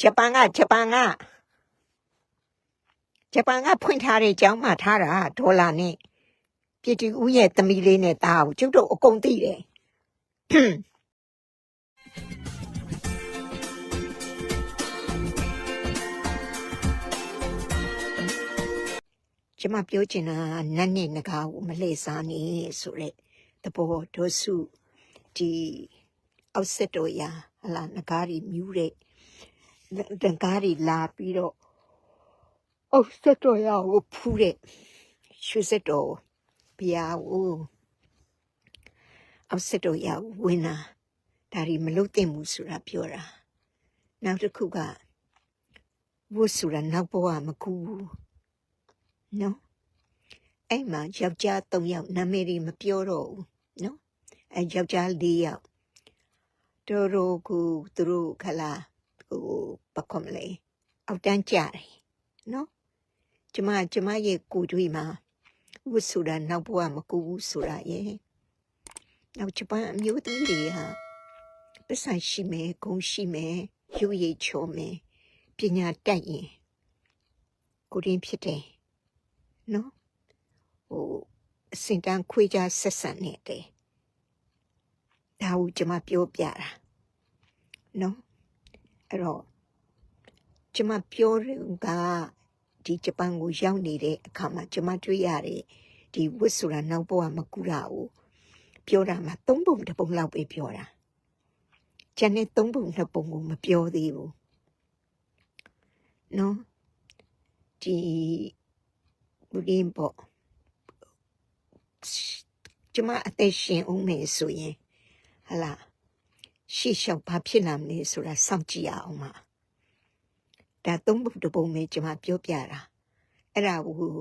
ဂျပန်ကဂျပန်ကဂျပန်ကဖွင့်ထားတဲ့အကြောင်းမှထားတာဒေါ်လာနဲ့ပြည်တီဦးရဲ့သမီးလေးနဲ့တားကိုကျုပ်တို့အကုန်သိတယ်ကျမပြောချင်တာနတ်နဲ့နဂါကိုမလှည့်စားနေဆိုရက်တဘောဒေါ်စုဒီအောက်ဆက်တော်ရာဟလာနဂါရီမြူးတဲ့ နဂါရီလာပြီးတော့အောက်ဆက်တော်ရာကိုဖူးတဲ့ရွှေဆက်တော်ဘုရားကိုအောက်ဆက်တော်ရာကိုဝင်လာဒါရီမလုတ်တင်ဘူးဆိုတာပြောတာနောက်တစ်ခုကဝတ်ဆိုတာနောက်ဘဝမကူဘူးနော်အဲ့မှာယောက်ျား၃ယောက်နာမည်တွေမပြောတော့ဘူးနော်အဲယောက်ျား၄ယောက်တော်တော်ကိုသူတို့ခလာ ဟိုဘာကောမလဲအောက်တန်းကြတယ်နော်ကျမကျမရဲ့ကိုယ်တွေးမှာဝတ်ဆိုတာနောက်ဘဝမကူဘူးဆိုတာရဲ့နောက်ဂျပန်အမျိုးသမီးတွေဟာပစ္စံရှိမယ်ဂုံရှိမယ်ရုပ်ရည်ချုံမယ်ပညာတတ်ရင်ကိုရင်းဖြစ်တယ်နော်ဟိုအစင်တန်းခွေးကြဆက်ဆံနေတယ်ဒါကိုကျွန်မပြောပြတာနော် အဲ့တော့ကျွန်မပြောရကဒီဂျပန်ကိုရောက်နေတဲ့အခါမှာကျွန်မတွေ့ရတဲ့ဒီဝစ်ဆိုတာနောက်ဘဝမကူတာကိုပြောတာမှာသုံးပုံတစ်ပုံလောက်ပဲပြောတာကျန်တဲ့သုံးပုံနှစ်ပုံကိုမပြောသေးဘူးနော်ဒီဘုရင်ပေါ့ကျမအသက်ရှင်အောင်မယ်ဆိုရင်ဟလာ ရှေ့လျှောက်ဘာဖြစ်လာမလဲဆိုတာစောင့်ကြည့်ရအောင်ပါဒါသုံးပုံတစ်ပုံပဲကျမပြောပြတာအဲ့ဒါကို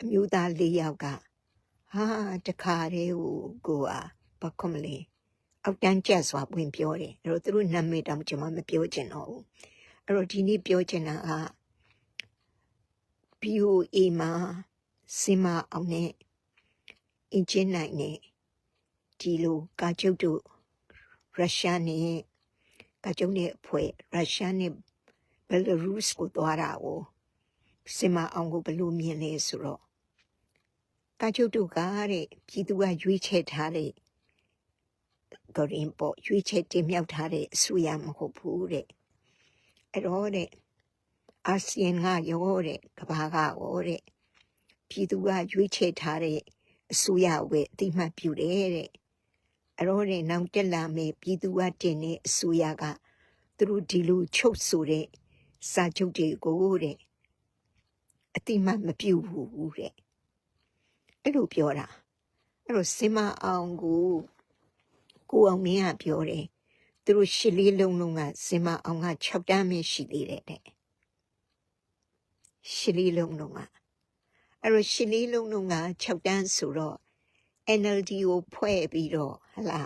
အမျိုးသား၄ယောက်ကဟာတခါတည်းဟိုကိုอ่ะဘာကမလဲအောက်တန်းကျက်စွာဝင်ပြောတယ်အဲ့တော့သူတို့နာမည်တောင်ကျမမပြောချင်တော့ဘူးအဲ့တော့ဒီနေ့ပြောချင်တာက BOA မှာစင်မအောင်နဲ့အင်ဂျင်နိုင်နဲ့ဒီလိုကာကျုပ်တို့ ရုရှားနဲ့ကာကျုပ်နဲ့အဖွဲ့ရုရှားနဲ့ဘယ်လ်ရုစ်ကိုသွားတာကိုစင်မအောင်ကိုဘယ်လိုမြင်လဲဆိုတော့ကာကျုပ်တို့ကတဲ့ပြည်သူကရွေးချယ်ထားတဲ့ဂရင်းပေါ်ရွေးချယ်တင်မြှောက်ထားတဲ့အစိုးရမဟုတ်ဘူးတဲ့အဲ့တော့တဲ့အာဆီယံကရောတဲ့ကမ္ဘာကရောတဲ့ပြည်သူကရွေးချယ်ထားတဲ့အစိုးရဝဲအတိမတ်ပြုတယ်တဲ့ အဲ့တော့တဲ့နောက်တက်လာမယ်ပြည်သူကတင်တဲ့အစိုးရကသူတို့ဒီလိုချုပ်ဆိုတဲ့စာချုပ်တွေကိုတဲ့အတိမတ်မပြုဘူးတဲ့အဲ့လိုပြောတာအဲ့တော့စင်မအောင်ကိုကိုအောင်မင်းကပြောတယ်သူတို့ရှစ်လေးလုံးလုံးကစင်မအောင်က6တန်းပဲရှိသေးတယ်တဲ့ရှစ်လေးလုံးလုံးကအဲ့တော့ရှစ်လေးလုံးလုံးက6တန်းဆိုတော့ NLD ကိုဖွဲ့ပြီးတော့ဟလာ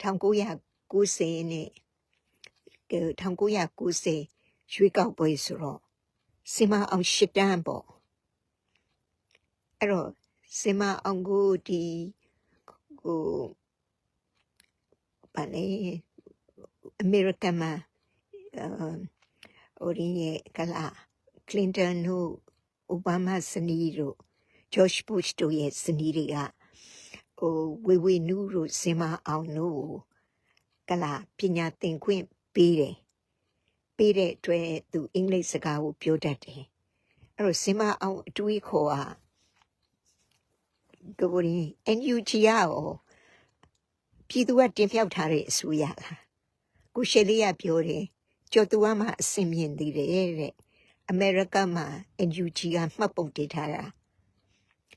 1990နဲ့1990ရွေးကောက်ပွဲဆိုတော့စင်မအောင်ရှစ်တန်းပေါ့အဲ့တော့စင်မအောင်ကိုဒီဟိုဗာလေအမေရိကန်မှာအဟိုရင်းရဲ့ကလာကလင်တန်တို့အိုဘားမားစနီးတို့ဂျော့ရှ်ဘုရှ်တို့ရဲ့စနီးတွေက ဟိုဝေဝေနူးတို့စင်မအောင်တို့ကလာပညာသင်ခွင့်ပေးတယ်ပေးတဲ့အတွက်သူအင်္ဂလိပ်စကားကိုပြောတတ်တယ်အဲ့တော့စင်မအောင်အတွေးခေါ်ဟာကိုရီ NUG ရောပြည်သူကတင်ပြထားတဲ့အစိုးရလားကိုရှယ်လေးကပြောတယ်ကျော်သူကမှအစင်မြင်သေးတယ်တဲ့အမေရိကမှာ NUG ကမှတ်ပုံတင်ထားတာ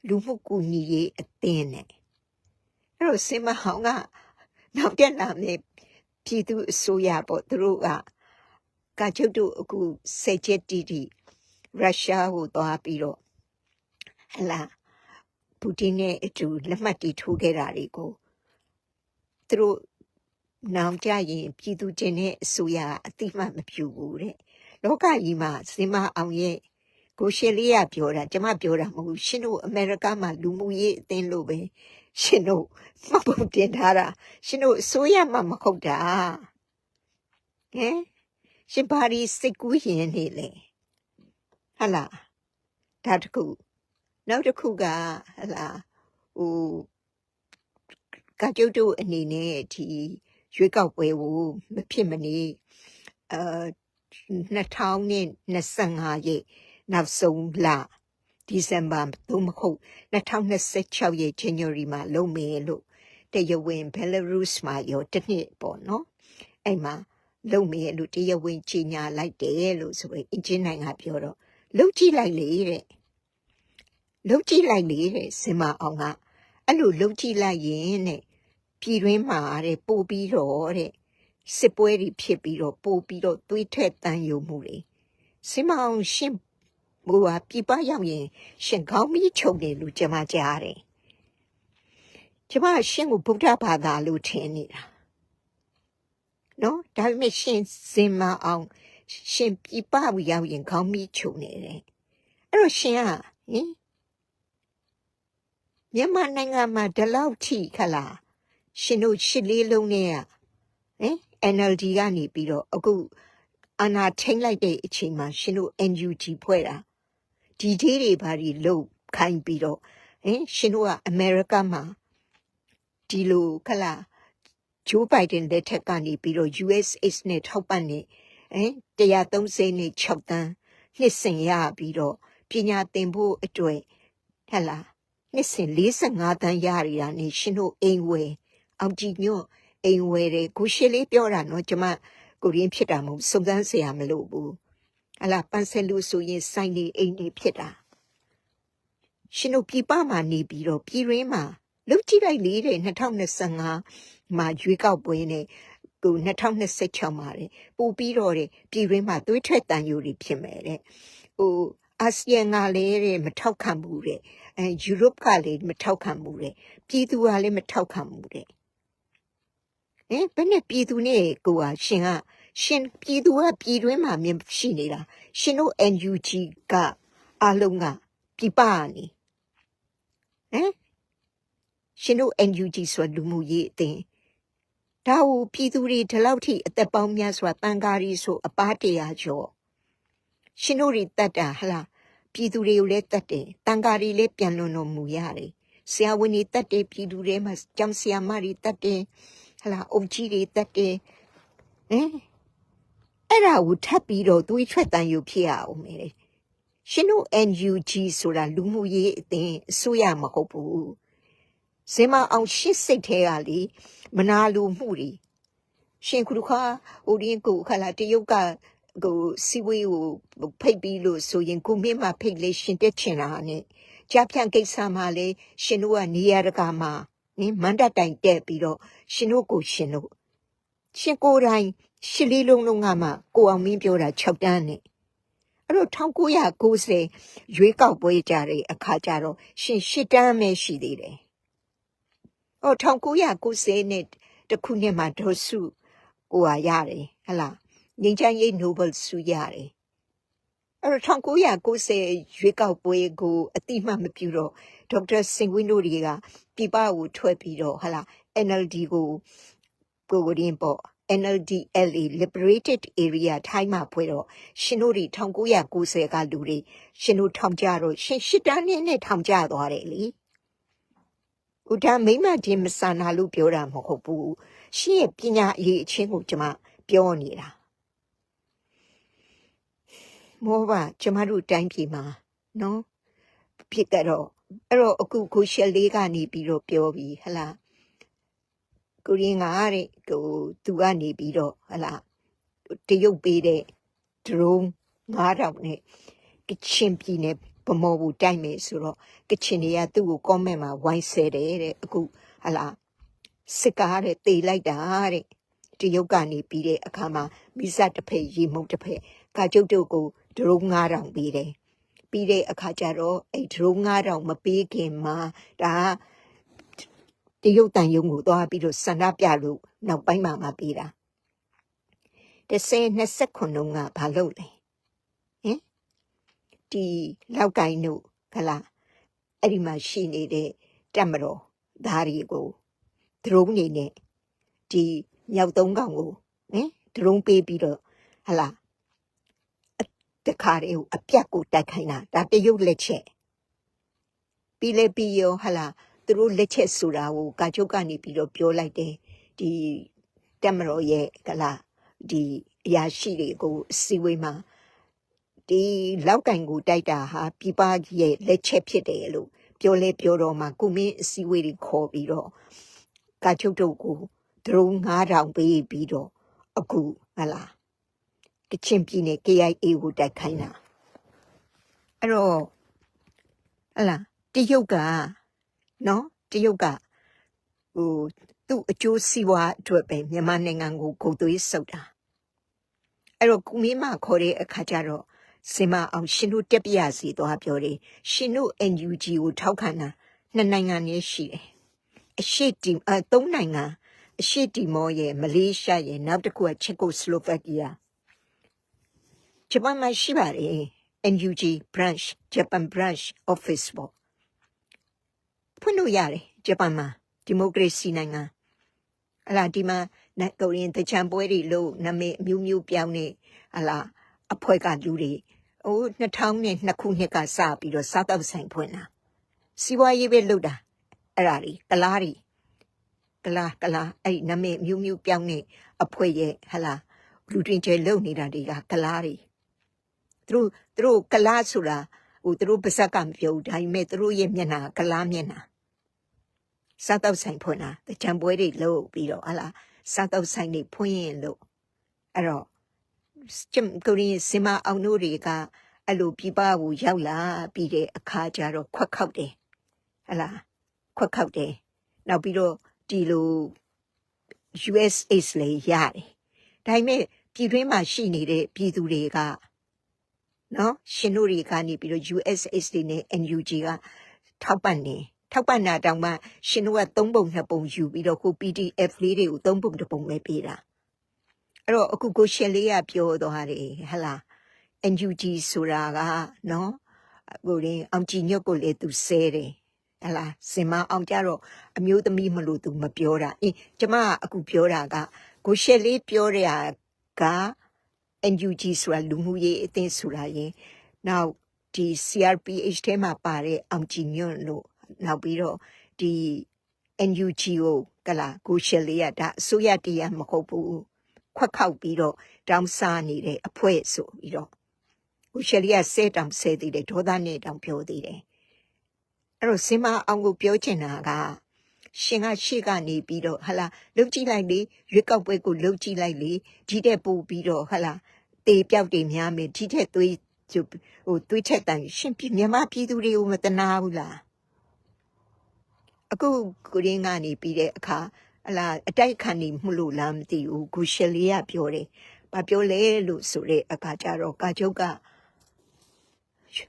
လူမှုကူညီရေးအသင်းနဲ့ အဲ့တော့စင်မဟောင်းကနောက်တက်လာမယ့်ပြည်သူအစိုးရပေါ့သူတို့ကကာချုပ်တို့အခုစေချက်တီတီရုရှားကိုသွားပြီးတော့ဟလာပူတင်နဲ့အတူလက်မှတ်တီထိုးခဲ့တာတွေကိုသူတို့နောင်ကြရင်ပြည်သူကျင်တဲ့အစိုးရကအတိမတ်မပြုဘူးတဲ့လောကကြီးမှာစင်မအောင်ရဲ့ကိုရှယ်လေးကပြောတာကျမပြောတာမဟုတ်ဘူးရှင်တို့အမေရိကမှာလူမှုရေးအသင်းလို့ပဲ ရှင်တို့မပုံတင်ထားတာရှင်တို့အစိုးရမှမဟုတ်တာဟမ်ရှင်ဘာဒီစိတ်ကူးရင်နေလေဟလာဒါတစ်ခုနောက်တစ်ခုကဟလာဟိုကကြုတ်တို့အနေနဲ့ဒီရွေးကောက်ပွဲကိုမဖြစ်မနေအာ2025ရက်နောက်ဆုံးလ ဒီဇင်ဘာသို့မဟုတ်2026ရက် January မှာလုပ်မယ်လို့တရားဝင် Belarus မှာရောတစ်နှစ်ပေါ့နော်အဲ့မှာလုပ်မယ်လို့တရားဝင်ကြီးညာလိုက်တယ်လို့ဆိုရင်အင်ဂျင်နိုင်ကပြောတော့လုပ်ကြည့်လိုက်လေတဲ့လုပ်ကြည့်လိုက်လေတဲ့စင်မအောင်ကအဲ့လိုလုပ်ကြည့်လိုက်ရင်တဲ့ပြည်တွင်းမှာတဲ့ပို့ပြီးတော့တဲ့စစ်ပွဲတွေဖြစ်ပြီးတော့ပို့ပြီးတော့သွေးထွက်တန်ယုံမှုတွေစင်မအောင်ရှင်း ဘူဟာပြပရောက်ရင် ရှင်ကောင်းပြီးချုပ်တယ်လို့ကျွန်မကြားတယ်ကျွန်မရှင်းကိုဗုဒ္ဓဘာသာလို့ထင်နေတာနော်ဒါပေမဲ့ရှင်စင်မအောင် ရှင်ပြပဝရောက်ရင်ကောင်းပြီးချုပ်နေတယ်အဲ့တော့ရှင်ကဟင်မြန်မာနိုင်ငံမှာဒီလောက်ထိခလားရှင်တို့ရှစ်လေးလုံးနဲ့ကဟင် NLD ကနေပြီးတော့အခုအာနာထိန်လိုက်တဲ့အချိန်မှာရှင်တို့ NUG ဖွဲ့တာ ဒီသေးတွေဘာတွေလုတ်ခိုင်းပြီးတော့ဟင်ရှင်တို့ကအမေရိကမှာဒီလိုခလားဂျိုးဘိုင်ဒန်လက်ထက်ကနေပြီးတော့ USAID နဲ့ထောက်ပံ့နေဟင်130နဲ့6တန်းနှစ်စဉ်ရပြီးတော့ပညာသင်ဖို့အတွက်ဟဲ့လားနှစ်စဉ်45တန်းရရတာနေရှင်တို့အိမ်ဝယ်အောင်ကြည်ညွတ်အိမ်ဝယ်တယ်ကိုရှေလေးပြောတာနော်ကျမကိုရင်းဖြစ်တာမဟုတ်စုံစမ်းเสียမလို့ဘူး ဟလာပန်းစလူဆိုရင်စိုင်းနေအိမ်နေဖြစ်တာရှင်တို့ပြပမှာနေပြီးတော့ပြည်ရင်းမှာလုတ်ကြည့်လိုက်လေတဲ့2025မှာရွေးကောက်ပွဲနဲ့ကို2026မှာတဲ့ပို့ပြီးတော့တဲ့ပြည်ရင်းမှာသွေးထွက်တန်ယိုတွေဖြစ်မယ်တဲ့ဟိုအာဆီယံကလည်းတဲ့မထောက်ခံဘူးတဲ့အဲယူရိုပကလည်းမထောက်ခံဘူးတဲ့ပြည်သူကလည်းမထောက်ခံဘူးတဲ့ဟင်ဘယ်နဲ့ပြည်သူနဲ့ကိုကရှင်က ရှင်ပြည်သူကပြည်တွင်းမှာမြင်ရှိနေတာရှင်တို့ NUG ကအလုံးကပြပနေဟမ်ရှင်တို့ NUG ဆိုလူမှုရေးအသင်းဒါဟူပြည်သူတွေဒီလောက်ထိအသက်ပေါင်းများစွာတန်ကားရီဆိုအပားတရာကျော်ရှင်တို့တွေတတ်တာဟလားပြည်သူတွေကိုလည်းတတ်တယ်တန်ကားရီလည်းပြန်လွန်တော်မူရတယ်ဆရာဝန်တွေတတ်တယ်ပြည်သူတွေမှာကျောင်းဆရာမတွေတတ်တယ်ဟလားအုပ်ကြီးတွေတတ်တယ်ဟင် အဲ့ဒါကိုထပ်ပြီးတော့သွေးထွက်တန်ယူဖြစ်ရအောင်မယ်ရှင်တို့ NUG ဆိုတာလူမှုရေးအသင်းအစိုးရမဟုတ်ဘူးဇင်မအောင်ရှစ်စိတ်သေးကလေမနာလိုမှုတွေရှင်ခုတခါဟိုရင်းကိုခလာတရုတ်ကကိုစီဝေးကိုဖိတ်ပြီးလို့ဆိုရင်ကိုမင်းမဖိတ်လေရှင်တက်ချင်တာနဲ့ကြားဖြန့်ကိစ္စမှာလေရှင်တို့ကနေရတကာမှာနင်းမန္တတိုင်တက်ပြီးတော့ရှင်တို့ကိုရှင်တို့ရှင်ကိုယ်တိုင် ရှစ်လေးလုံးလုံးကမှကိုအောင်မင်းပြောတာ6တန်းနဲ့အဲ့တော့1990ရွေးကောက်ပွဲကြတဲ့အခါကျတော့ရှင်ရှစ်တန်းပဲရှိသေးတယ်။အော်1990နဲ့တခုနှစ်မှာဒေါ်စုကိုဟာရတယ်ဟလားငင်းချမ်းရေးနိုဘယ်ဆုရတယ်။အဲ့တော့1990ရွေးကောက်ပွဲကိုအတိမတ်မပြုတော့ဒေါက်တာစင်ဝင်းတို့တွေကပြပကိုထွက်ပြီးတော့ဟလား NLD ကိုကိုကိုရင်ပေါ့ NLDLA Liberated Area ထိုင်းမှာဖွဲ့တော့ရှင်တို့တွေ1990ကလူတွေရှင်တို့ထောင်ကြတော့ရှင်ရှစ်တန်းနဲ့နဲ့ထောင်ကြသွားတယ်လေဥဒါမိမချင်းမဆန္ဒလို့ပြောတာမဟုတ်ဘူးရှင်ရဲ့ပညာအရေးအချင်းကိုကျွန်မပြောနေတာမောပါကျမတို့တိုင်းပြည်မှာနော်ဖြစ်တော့အဲ့တော့အခုကိုရှယ်လေးကနေပြီးတော့ပြောပြီးဟလား ကိုရင်းကတဲ့ဟိုသူကနေပြီးတော့ဟလာတရုတ်ပေးတဲ့ဒရုန်း9000နဲ့ကချင်ပြည်နယ်ဗမော်ဘူးတိုက်မယ်ဆိုတော့ကချင်တွေကသူ့ကို comment မှာဝိုင်းဆဲတယ်တဲ့အခုဟလာစစ်ကားတဲ့တေလိုက်တာတဲ့တရုတ်ကနေပြီးတဲ့အခါမှာမိစတစ်ဖက်ရေမုံတစ်ဖက်ကကျုပ်တို့ကိုဒရုန်း9000ပေးတယ်ပြီးတဲ့အခါကျတော့အဲ့ဒရုန်း9000မပေးခင်မှာဒါ တရုတ်တန်ယုံကိုသွားပြီးတော့ဆန္ဒပြလို့နောက်ပိုင်းမှာမှပြီးတာ30 29ကဘာလုပ်လဲဟင်ဒီလောက်ကိုင်းတို့ခလားအဲ့ဒီမှာရှိနေတဲ့တက်မတော်ဓာရီကိုဒရုန်းနေနဲ့ဒီမြောက်သုံးကောင်ကိုဟင်ဒရုန်းပေးပြီးတော့ဟဟလာအတခါတည်းကိုအပြတ်ကိုတိုက်ခိုင်းတာဒါတရုတ်လက်ချက်ပြီးလဲပြီးရောဟလာ သူတို့လက်ချက်ဆိုတာကိုကာချုပ်ကနေပြီးတော့ပြောလိုက်တယ်ဒီတက်မတော်ရဲ့ကလာဒီအရာရှိတွေကိုအစည်းအဝေးမှာဒီလောက်ကင်ကိုတိုက်တာဟာပြပရဲ့လက်ချက်ဖြစ်တယ်လို့ပြောလဲပြောတော့မှကုမင်းအစည်းအဝေးတွေခေါ်ပြီးတော့ကာချုပ်တို့ကိုဒရုန်း9000ပေးပြီးတော့အခုဟလာကချင်ပြည်နယ် KIA ကိုတိုက်ခိုင်းတာအဲ့တော့ဟလာတရုတ်က နော်တရုတ်ကဟိုသူ့အကျိုးစီးပွားအတွက်ပဲမြန်မာနိုင်ငံကိုဂုတ်သွေးဆုပ်တာအဲ့တော့ကုမင်းမခေါ်တဲ့အခါကျတော့စင်မအောင်ရှင်တို့တက်ပြရစီသွားပြောတယ်ရှင်တို့ NUG ကိုထောက်ခံတာနှစ်နိုင်ငံနဲ့ရှိတယ်အရှိတီအသုံးနိုင်ငံအရှိတီမောရဲ့မလေးရှားရဲ့နောက်တစ်ခုကချက်ကိုစလိုဗက်ကီးယားဂျပန်မှာရှိပါတယ် NUG branch Japan branch office ပေါ့ ဖွင့်လို့ရတယ်ဂျပန်မှာဒီမိုကရေစီနိုင်ငံအလားဒီမှာနိုင်ကိုရင်တချံပွဲတွေလို့နာမည်အမျိုးမျိုးပြောင်းနေဟလာအဖွဲ့ကလူတွေဟို2002ခုနှစ်ကစပြီးတော့စားတော့ဆိုင်ဖွင့်တာစီးပွားရေးပဲလုပ်တာအဲ့ဒါတွေကလားတွေကလားကလားအဲ့ဒီနာမည်အမျိုးမျိုးပြောင်းနေအဖွဲ့ရဲ့ဟလာလူတွင်ကျဲလုပ်နေတာတွေကကလားတွေသူတို့သူတို့ကလားဆိုတာ ဟိုသူတို့ပါဇက်ကမပြောဘူးဒါပေမဲ့သူတို့ရဲ့မျက်နှာကလားမျက်နှာစားတော့ဆိုင်ဖွင့်တာတကြံပွဲတွေလုပ်ပြီးတော့ဟလာစားတော့ဆိုင်တွေဖွင့်ရင်လို့အဲ့တော့ကျမကိုရင်စင်မအောင်တို့တွေကအဲ့လိုပြပကိုရောက်လာပြီးတဲ့အခါကျတော့ခွက်ခောက်တယ်ဟလာခွက်ခောက်တယ်နောက်ပြီးတော့ဒီလို USA လေရတယ်ဒါပေမဲ့ပြည်တွင်းမှာရှိနေတဲ့ပြည်သူတွေက နော်ရှင်တို့တွေကနေပြီးတော့ USA တွေနဲ့ NUG ကထောက်ပံ့နေထောက်ပံ့တာတောင်မှရှင်တို့ကသုံးပုံနှစ်ပုံယူပြီးတော့ခု PDF လေးတွေကိုသုံးပုံတစ်ပုံပဲပေးတာအဲ့တော့အခုကိုရှယ်လေးကပြောသွားတယ်ဟလာ NUG ဆိုတာကနော်ကိုရင်အောင်ကြည်ညွတ်ကိုလေသူဆဲတယ်ဟလာစင်မအောင်ကြတော့အမျိုးသမီးမလို့သူမပြောတာအင်းကျမကအခုပြောတာကကိုရှယ်လေးပြောတဲ့ဟာက NUG ဆိုတာလူမှုရေးအသင်းဆိုတာရင်နောက်ဒီ CRPH ထဲမှာပါတဲ့အောင်ကြည်ညွတ်လို့နောက်ပြီးတော့ဒီ NUG ကိုကလာကိုရှယ်လေးရဒါအစိုးရတရားမဟုတ်ဘူးခွက်ခောက်ပြီးတော့တောင်းစားနေတဲ့အဖွဲ့ဆိုပြီးတော့ကိုရှယ်လေးကဆဲတောင်ဆဲသေးတယ်ဒေါသနဲ့တောင်ပြောသေးတယ်အဲ့တော့စင်မအောင်ကိုပြောချင်တာက ရှင်ကရှေ့ကနေပြီးတော့ဟလာလှုပ်ကြည့်လိုက်လေရွေးကောက်ပွဲကိုလှုပ်ကြည့်လိုက်လေဒီတဲ့ပို့ပြီးတော့ဟလာတေပြောက်တွေများမယ်ဒီတဲ့သွေးဟိုသွေးချက်တန်ရှင်ပြမြန်မာပြည်သူတွေကိုမတနာဘူးလားအခုကိုရင်းကနေပြီးတဲ့အခါအလားအတိုက်ခံနေမှုလို့လားမသိဘူးဂူရှယ်လေးကပြောတယ်။ဘာပြောလဲလို့ဆိုတဲ့အခါကျတော့ကာချုပ်က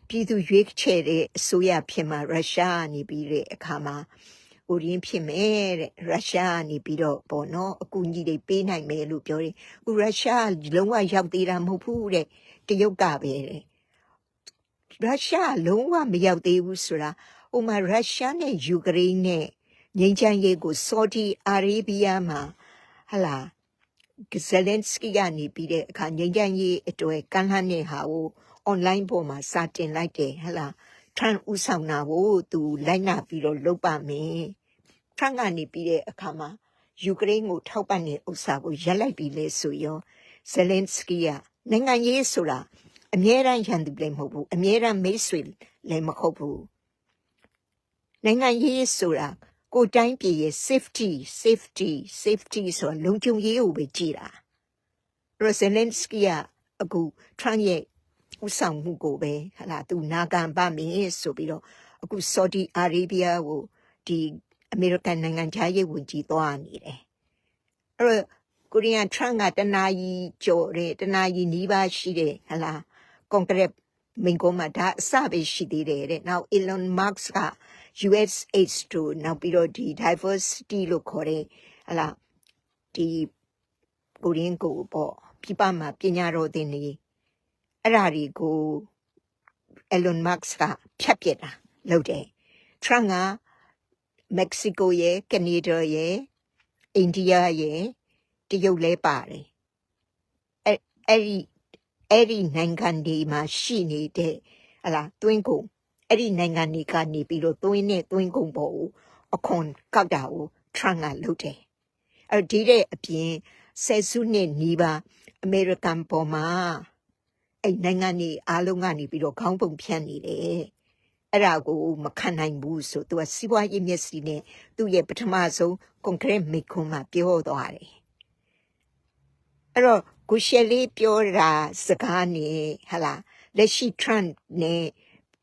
ပြည်သူရွေးချယ်တဲ့အစိုးရဖြစ်မှာရုရှားကနေပြီးတဲ့အခါမှာ ဥရင်းဖြစ်မယ်တဲ့ရုရှားကနေပြီးတော့ပေါ့နော်အကူအညီတွေပေးနိုင်မယ်လို့ပြောတယ်။အခုရုရှားလုံးဝရောက်သေးတာမဟုတ်ဘူးတဲ့တရုတ်ကပဲတဲ့ရုရှားလုံးဝမရောက်သေးဘူးဆိုတာဟိုမှာရုရှားနဲ့ယူကရိန်းနဲ့ငြိမ်းချမ်းရေးကိုဆော်ဒီအာရေးဗီးယားမှာဟလာဇယ်လန်စကီကနေပြီးတဲ့အခါငြိမ်းချမ်းရေးအတွက်ကမ်းလှမ်းတဲ့ဟာကို online ပေါ်မှာစာတင်လိုက်တယ်ဟလာထရန်ဦးဆောင်တာကိုသူလိုက်နာပြီးတော့လုပ်ပါမယ် ထရန်ကနေပြီးတဲ့အခါမှာယူကရိန်းကိုထောက်ပံ့တဲ့ဥစ္စာကိုရက်လိုက်ပြီးလဲဆိုရောဇယ်လန်စကီကနိုင်ငံရေးဆိုတာအမြဲတမ်းရန်သူလည်းမဟုတ်ဘူးအမြဲတမ်းမိတ်ဆွေလည်းမဟုတ်ဘူးနိုင်ငံရေးဆိုတာကိုတိုင်းပြည်ရဲ့ safety safety safety ဆိုတာလုံခြုံရေးကိုပဲကြည်တာရိုဇယ်လန်စကီကအခုထရန့်ရဲ့ဥဆောင်မှုကိုပဲဟာလာသူနာခံပါမယ်ဆိုပြီးတော့အခုဆော်ဒီအာရေဗျကိုဒီ အမေရိကန်နိုင်ငံခြားရေးဝန်ကြီးသွားနေတယ်အဲ့တော့ကိုရီးယားထရန့်ကတနာကြီးကြော်တယ်တနာကြီးနီးပါးရှိတယ်ဟာလာကွန်ကရစ်မင်ကောမှာဒါအစပဲရှိသေးတယ်တဲ့နောက် Elon Musk က USH တို့နောက်ပြီးတော့ဒီ diversity လို့ခေါ်တဲ့ဟလာဒီကိုရင်းကိုပေါ့ပြပမှာပညာတော်သင်နေအဲ့ဓာတွေကို Elon Musk ကဖြတ်ပြစ်တာလုပ်တယ် Trump က မက္ကဆီကိုရဲ့ကနေဒါရဲ့အိန္ဒိယရဲ့တရုတ်လဲပါတယ်အဲ့အဲ့ဒီအဲ့ဒီနိုင်ငံဒီမှာရှိနေတဲ့ဟလာတွင်းကုန်အဲ့ဒီနိုင်ငံတွေကနေပြီးတော့တွင်းနဲ့တွင်းကုန်ပေါ်ကိုအခွန်ကောက်တာကိုထရန့်ကလုပ်တယ်အဲ့ဒီတဲ့အပြင်ဆယ်စုနှစ်နီးပါးအမေရိကန်ပေါ်မှာအဲ့နိုင်ငံတွေအားလုံးကနေပြီးတော့ခေါင်းပုံဖြန့်နေတယ် အဲ့ဒါကိုမခံနိုင်ဘူးဆိုသူကစီးပွားရေးမျက်စိနဲ့သူ့ရဲ့ပထမဆုံးကွန်ကရစ်မိခွန်းမှာပြောသွားတယ်အဲ့တော့ကိုရှယ်လေးပြောတာစကားနဲ့ဟလာလက်ရှိ Trump နဲ့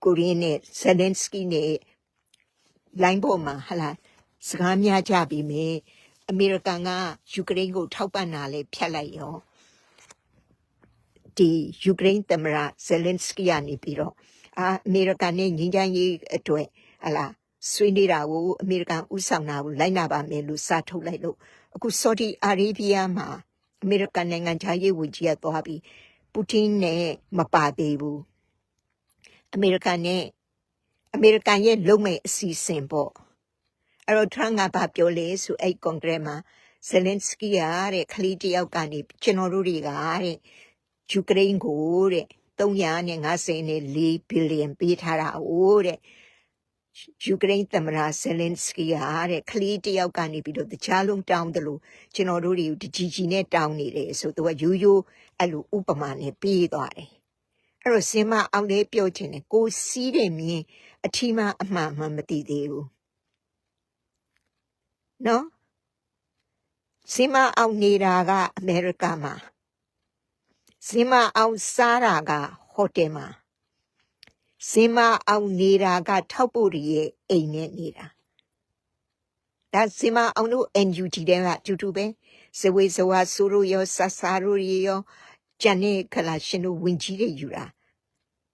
ကိုရီးနဲ့ဇယ်လန်စကီနဲ့လိုင်းပေါ်မှာဟလာစကားများကြပြီမေအမေရိကန်ကယူကရိန်းကိုထောက်ပံ့တာလေဖြတ်လိုက်ရောဒီယူကရိန်းသမ္မတဇယ်လန်စကီကနေပြီးတော့ အာအမေရိကန်နဲ့ငြိမ်းချမ်းရေးအတွက်ဟလာဆွေးနေတာကိုအမေရိကန်ဥဆောင်တာကိုလိုက်နာပါမယ်လို့စာထုတ်လိုက်လို့အခုဆော်ဒီအာရေဗျမှာအမေရိကန်နိုင်ငံခြားရေးဝန်ကြီးကသွားပြီးပူတင်နဲ့မပါသေးဘူးအမေရိကန်နဲ့အမေရိကန်ရဲ့လုံမဲ့အစီအစဉ်ပေါ့အဲ့တော့ထရန့်ကဘာပြောလဲဆိုအဲ့ကွန်ဂရက်မှာဇယ်လင်စကီယာတဲ့ခလီတယောက်ကနေကျွန်တော်တို့တွေကတဲ့ယူကရိန်းကိုတဲ့ 354ဘီလီယံပေးထားတာအိုးတဲ့ယူကရိန်းသမ္မတဇယ်လင်စကီယာတဲ့ခလီတယောက်ကနေပြီးတော့တခြားလုံးတောင်းတယ်လို့ကျွန်တော်တို့တွေကိုတကြီးကြီးနဲ့တောင်းနေတယ်ဆိုတော့ယူယူအဲ့လိုဥပမာနဲ့ပြီးသွားတယ်အဲ့တော့စင်မအောင်လေးပြောချင်တယ်ကိုစီးတယ်မြင်အထီးမအမှန်မှမသိသေးဘူးနော်စင်မအောင်နေတာကအမေရိကမှာ စင်မအောင်စားတာကဟိုတယ်မှာစင်မအောင်နေတာကထောက်ပို့ရဲ့အိမ်နဲ့နေတာဒါစင်မအောင်တို့ NUG တဲ့ကအတူတူပဲဇဝေဇဝါဆိုရိုရောဆဆာရိုရောဂျန်နေခလာရှင်တို့ဝင်ကြီးတွေယူတာ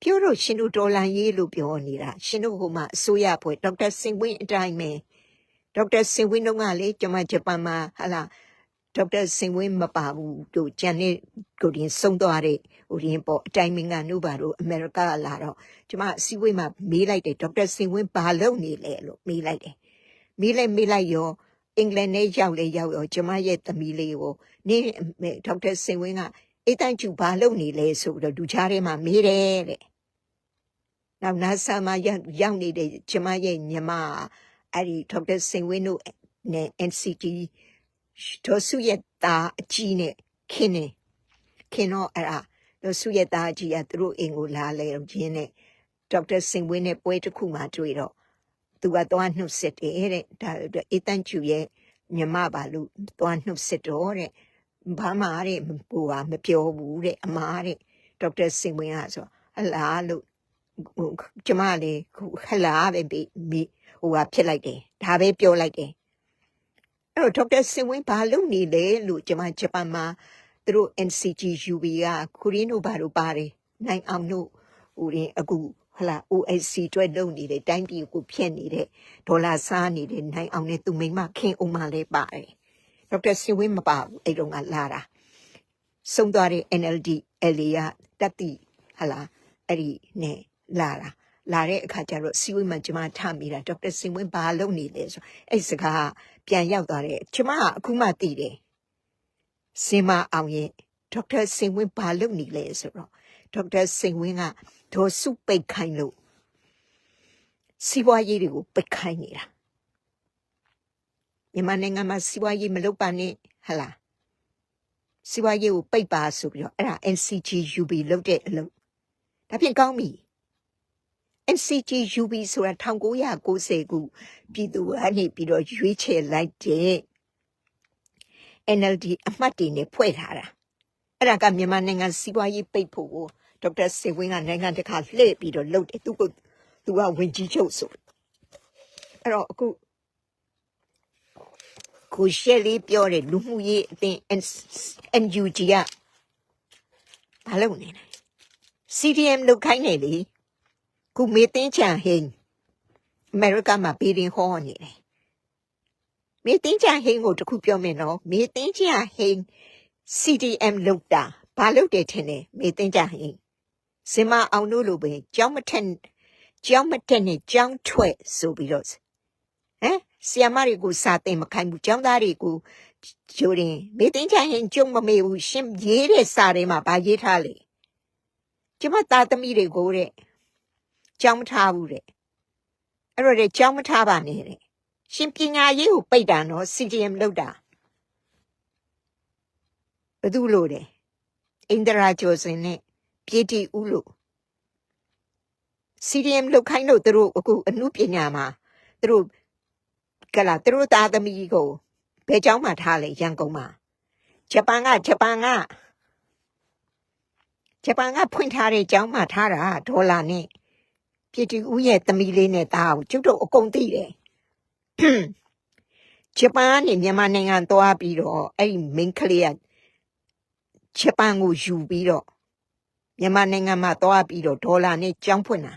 ပြောတော့ရှင်တို့ဒေါ်လာရေးလို့ပြောနေတာရှင်တို့ဟိုမှာအစိုးရဖွဲ့ဒေါက်တာစင်ဝင်းအတိုင်းပဲဒေါက်တာစင်ဝင်းတို့ကလေကျွန်မဂျပန်မှာဟာလာ ဒေါက်တာစင်ဝင်းမပါဘူးတို့ဂျန်နေကိုရင်ဆုံးသွားတဲ့ဟိုရင်ပေါ့အတိုင်းမင်္ဂတို့ပါတို့အမေရိကလာတော့ကျွန်မအစည်းအဝေးမှာမေးလိုက်တယ်ဒေါက်တာစင်ဝင်းဘာလုပ်နေလဲလို့မေးလိုက်တယ်မေးလိုက်မေးလိုက်ရောအင်္ဂလန်နဲ့ရောက်လေရောက်ရောကျွန်မရဲ့သမီးလေးကိုနင်းဒေါက်တာစင်ဝင်းကအေးတန့်ကျူဘာလုပ်နေလဲဆိုပြီးတော့ဒူချားထဲမှာမေးတယ်တဲ့နောက်နာဆာမှာရောက်ရောက်နေတဲ့ကျွန်မရဲ့ညီမအဲ့ဒီဒေါက်တာစင်ဝင်းတို့နဲ့ NCT ဒေါ်စုရဲ့သားအကြီးနဲ့ခင်နေခင်တော့အဲ့ဒါဒေါ်စုရဲ့သားအကြီးကသူတို့အိမ်ကိုလာလဲရင်းနဲ့ဒေါက်တာစင်ဝင်းနဲ့ပွဲတစ်ခုမှတွေ့တော့သူကသွားနှုတ်ဆက်တယ်တဲ့ဒါအတွက်အေးတန့်ကျူရဲ့ညီမပါလို့သွားနှုတ်ဆက်တော့တဲ့ဘာမှတဲ့ဟိုဟာမပြောဘူးတဲ့အမားတဲ့ဒေါက်တာစင်ဝင်းကဆိုဟလာလို့ဟိုကျမလေးဟလာပဲပြီးမိဟိုဟာဖြစ်လိုက်တယ်ဒါပဲပြောလိုက်တယ်အဲ့ တော့ဒေါက်တာစင်ဝင်းဘာလုပ်နေလဲလို့ကျမဂျပန်မှာသူတို့ NCGUB ကခူရင်းတို့ဘာတို့ပါတယ်နိုင်အောင်တို့ဟိုရင်အခုဟလာ OSC အတွက်လုပ်နေတဲ့တိုင်းပြည်ကိုဖျက်နေတဲ့ဒေါ်လာစားနေတဲ့နိုင်အောင်နဲ့သူမိမခင်အောင်မလည်းပါတယ်ဒေါက်တာစင်ဝင်းမပါဘူးအဲ့တုန်းကလာတာဆုံးသွားတဲ့ NLD LA ကတက်တီဟလာအဲ့ဒီနဲ့လာတာလာတဲ့အခါကျတော့စီဝိမှကျမထမိတာဒေါက်တာစင်ဝင်းဘာလုပ်နေလဲဆိုအဲ့စကား ပြန်ရောက်သွားတယ်ကျမကအခုမှသိတယ်စင်မအောင်ရဲ့ဒေါက်တာစင်ဝင်းဘာလုပ်နေလဲဆိုတော့ဒေါက်တာစင်ဝင်းကဒေါ်စုပိတ်ခိုင်းလို့စီးပွားရေးတွေကိုပိတ်ခိုင်းနေတာမြန်မာနိုင်ငံမှာစီးပွားရေးမလုပ်ပါနဲ့ဟလားစီးပွားရေးကိုပိတ်ပါဆိုပြီးတော့အဲ့ဒါ NCGUB လုပ်တဲ့အလုပ်ဒါဖြင့်ကောင်းပြီ NCGUB ဆိုတာ1990ခုပြည်သူကနေပြီးတော့ရွေးချယ်လိုက်တဲ့ NLD အမှတ်တွေနဲ့ဖွဲ့ထားတာအဲ့ဒါကမြန်မာနိုင်ငံစီးပွားရေးပိတ်ဖို့ကိုဒေါက်တာစေဝင်းကနိုင်ငံတကာလှည့်ပြီးတော့လုပ်တယ်သူကသူကဝင်ကြီးချုပ်ဆိုအဲ့တော့အခုကိုရှယ်လေးပြောတယ်လူမှုရေးအသင်း NUG ကဘာလုပ်နေလဲ CDM လုပ်ခိုင်းနေလေ ခုမေတင်းချန်ဟင်းအမေရိကမှာဘီရင်ဟောနေတယ်မေတင်းချန်ဟင်းကိုတခုပြောမယ်နော်မေတင်းချန်ဟင်း CDM လုပ်တာဘာလုပ်တယ်ထင်တယ်မေတင်းချန်ဟင်းစင်မအောင်တို့လိုပဲကြောင်းမထက်ကြောင်းမတက်နဲ့ကြောင်းထွက်ဆိုပြီးတော့ဟမ်ဆီယမတွေကိုစာသင်မခိုင်းဘူးကျောင်းသားတွေကိုဂျိုရင်မေတင်ချင်ရင်ကြုံမမေဘူးရှင်ရေးတဲ့စာတွေမှာဗာရေးထားလေကျမသားသမီးတွေကိုတဲ့ ကြောင်းမထားဘူးတဲ့အဲ့တော့တဲ့ကြောင်းမထားပါနဲ့တဲ့ရှင်ပညာရေးကိုပိတ်တာနော် CDM လောက်တာဘယ်သူလို့တဲ့အိန္ဒရာကျော်စင်နဲ့ပြည်တီဦးလို့ CDM လောက်ခိုင်းလို့သူတို့အခုအမှုပညာမှာသူတို့ကလာသူတို့သားသမီးကိုဘယ်ကျောင်းမှာထားလဲရန်ကုန်မှာဂျပန်ကဂျပန်ကဂျပန်ကဖွင့်ထားတဲ့ကျောင်းမှာထားတာဒေါ်လာနဲ့ ပြည်တီဦးရဲ့သမီးလေးနဲ့သားကိုကျုပ်တို့အကုန်သိတယ်ဂျပန်ကနေမြန်မာနိုင်ငံသွားပြီးတော့အဲ့ဒီ main ကလေးကဂျပန်ကိုယူပြီးတော့မြန်မာနိုင်ငံမှာသွားပြီးတော့ဒေါ်လာနဲ့ကျောင်းဖွင့်တာ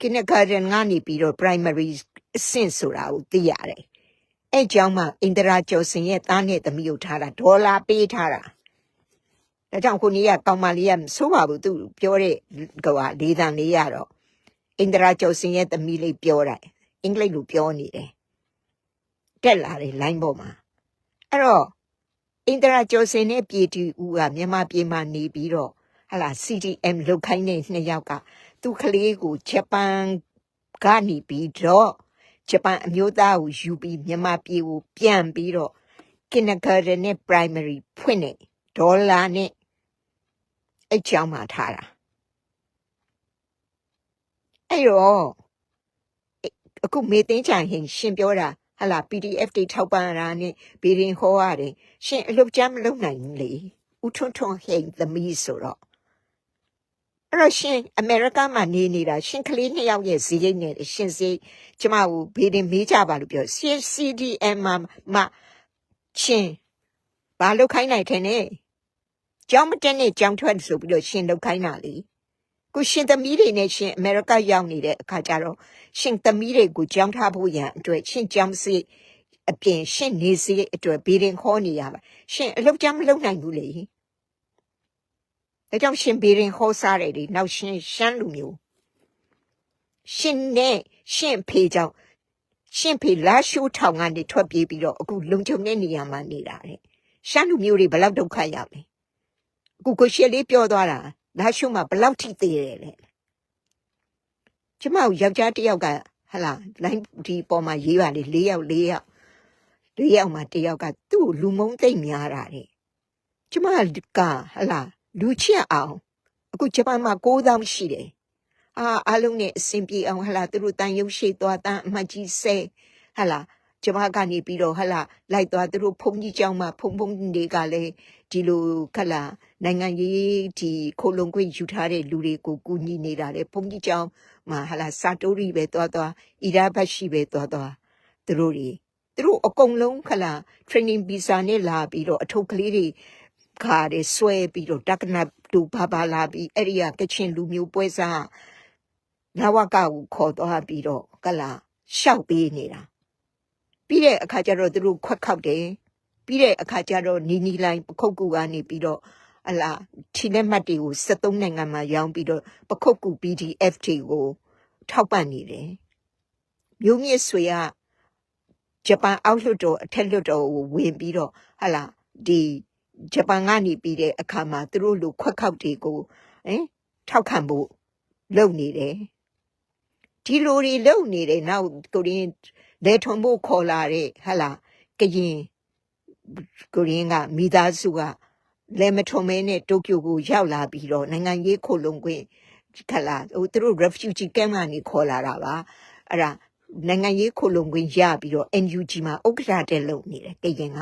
kindergarten ကနေပြီးတော့ primary အဆင့်ဆိုတာကိုသိရတယ်။အဲ့ကျောင်းမှာအိန္ဒရာကျော်စင်ရဲ့သားနဲ့သမီးကိုထားတာဒေါ်လာပေးထားတာ။ ဒါကြောင့်ခုနေ့ကကောင်မလေးကမဆိုးပါဘူးသူပြောတဲ့ကွာလေးတန်လေးရတော့အိန္ဒရာကျော်စင်ရဲ့သမီးလေးပြောတာအင်္ဂလိပ်လိုပြောနေတယ်။တက်လာတယ် line ပေါ်မှာအဲ့တော့အိန္ဒရာကျော်စင်နဲ့ပြည်တီဦးကမြန်မာပြည်မှာနေပြီးတော့ဟလာ CDM လုတ်ခိုင်းတဲ့နှစ်ယောက်ကသူကလေးကိုဂျပန်ကနေပြီးတော့ဂျပန်အမျိုးသားကိုယူပြီးမြန်မာပြည်ကိုပြန်ပြီးတော့ kindergarten နဲ့ primary ဖွင့်နေ ဒေါ်လာနဲ့အဲ့ချောင်းမှာထားတာအဲ့တော့အဲ့အခုမေသိန်းချန်ဟင်ရှင်ပြောတာဟလာ PDF တွေထောက်ပံ့ရတာနဲ့ဘီရင်ဟောရတယ်ရှင်အလုပ်ကြမ်းမလုပ်နိုင်ဘူးလေဦးထွန်းထွန်းဟိန်သမီးဆိုတော့အဲ့တော့ရှင်အမေရိကမှာနေနေတာရှင်ကလေးနှစ်ယောက်ရဲ့ဇီးရိတ်နဲ့ရှင်စီကျမကိုဘေးတင်မေးကြပါလို့ပြော CDM မှာမရှင်ဘာလုပ်ခိုင်းနိုင်တယ်နဲ့ ကြောင်းမတက်နဲ့ကြောင်းထွက်ဆိုပြီးတော့ရှင်လုပ်ခိုင်းတာလေကိုရှင်သမီးတွေနဲ့ရှင်အမေရိကရောက်နေတဲ့အခါကျတော့ရှင်သမီးတွေကိုကြောင်းထားဖို့ရန်အတွက်ရှင်ကြောင်းစီအပြင်ရှင်နေစီအတွက်ဘေးတင်ခေါ်နေရပါရှင်အလုပ်ကြမ်းမလုပ်နိုင်ဘူးလေဒါကြောင့်ရှင်ဘေရင်ဟောစားတယ်လေနောက်ရှင်ရှမ်းလူမျိုးရှင်နဲ့ရှင်ဖေကြောင့်ရှင်ဖေလာရှိုးထောင်ကနေထွက်ပြေးပြီးတော့အခုလုံခြုံတဲ့နေရာမှာနေတာတဲ့ရှမ်းလူမျိုးတွေဘယ်လောက်ဒုက္ခရောက်လဲ အခုကိုရှယ်လေးပြောသွားတာလာရှိုးမှာဘယ်လောက်ထိသေးတယ်လေကျမတို့ယောက်ျားတစ်ယောက်ကဟလာလိုင်းဒီပေါ်မှာရေးပါလေ၄ယောက်၄ယောက်၄ယောက်မှာတစ်ယောက်ကသူ့ကိုလူမုန်းသိမ့်များတာတဲ့ကျမကဟလာလူချစ်အောင်အခုဂျပန်မှာ9000ရှိတယ်အာအားလုံးနဲ့အဆင်ပြေအောင်ဟလာသူတို့တန်ရုပ်ရှိသွားတန်အမှတ်ကြီးဆဲဟလာ ကျမကနေပြီးတော့ဟလာလိုက်သွားသူတို့ဘုံကြီးကျောင်းမှာဘုံဘုံတွေကလည်းဒီလိုခလာနိုင်ငံရေးဒီခိုလုံခွင့်ယူထားတဲ့လူတွေကိုကူညီနေတာလေဘုံကြီးကျောင်းမှာဟလာစာတိုးရီပဲသွားသွားအီရာဘတ်ရှိပဲသွားသွားသူတို့တွေသူတို့အကုန်လုံးခလာ training visa နဲ့လာပြီးတော့အထုပ်ကလေးတွေခါတွေဆွဲပြီးတော့တက္ကနတို့ဘာဘာလာပြီးအဲ့ဒီကကချင်လူမျိုးပွဲစားနဝကကိုခေါ်သွားပြီးတော့ကလာရှောက်ပေးနေတာ ပြီးတဲ့အခါကျတော့သူတို့ခွက်ခောက်တယ်ပြီးတဲ့အခါကျတော့နီနီလိုင်းပခုတ်ကူကနေပြီးတော့အလားထီလက်မှတ်တွေကို73နိုင်ငံမှာရောင်းပြီးတော့ပခုတ်ကူ PDF တွေကိုထောက်ပံ့နေတယ်မျိုးမြင့်ဆွေကဂျပန်အောက်လွှတ်တော်အထက်လွှတ်တော်ကိုဝင်ပြီးတော့ဟလာဒီဂျပန်ကနေပြီးတဲ့အခါမှာသူတို့လူခွက်ခောက်တွေကိုဟင်ထောက်ခံဖို့လုပ်နေတယ်ဒီလိုတွေလုပ်နေတယ်နောက်ကိုရင်း လေထုံဖို့ခေါ်လာတဲ့ဟလာကရင်ကိုရင်းကမိသားစုကလေမထုံမဲနဲ့တိုကျိုကိုရောက်လာပြီးတော့နိုင်ငံရေးခိုလုံခွင့်ခလာဟိုသူတို့ refugee camp ကနေခေါ်လာတာပါအဲ့ဒါနိုင်ငံရေးခိုလုံခွင့်ရပြီးတော့ NUG မှာဥက္ကဋ္ဌတက်လုပ်နေတယ်ကရင်က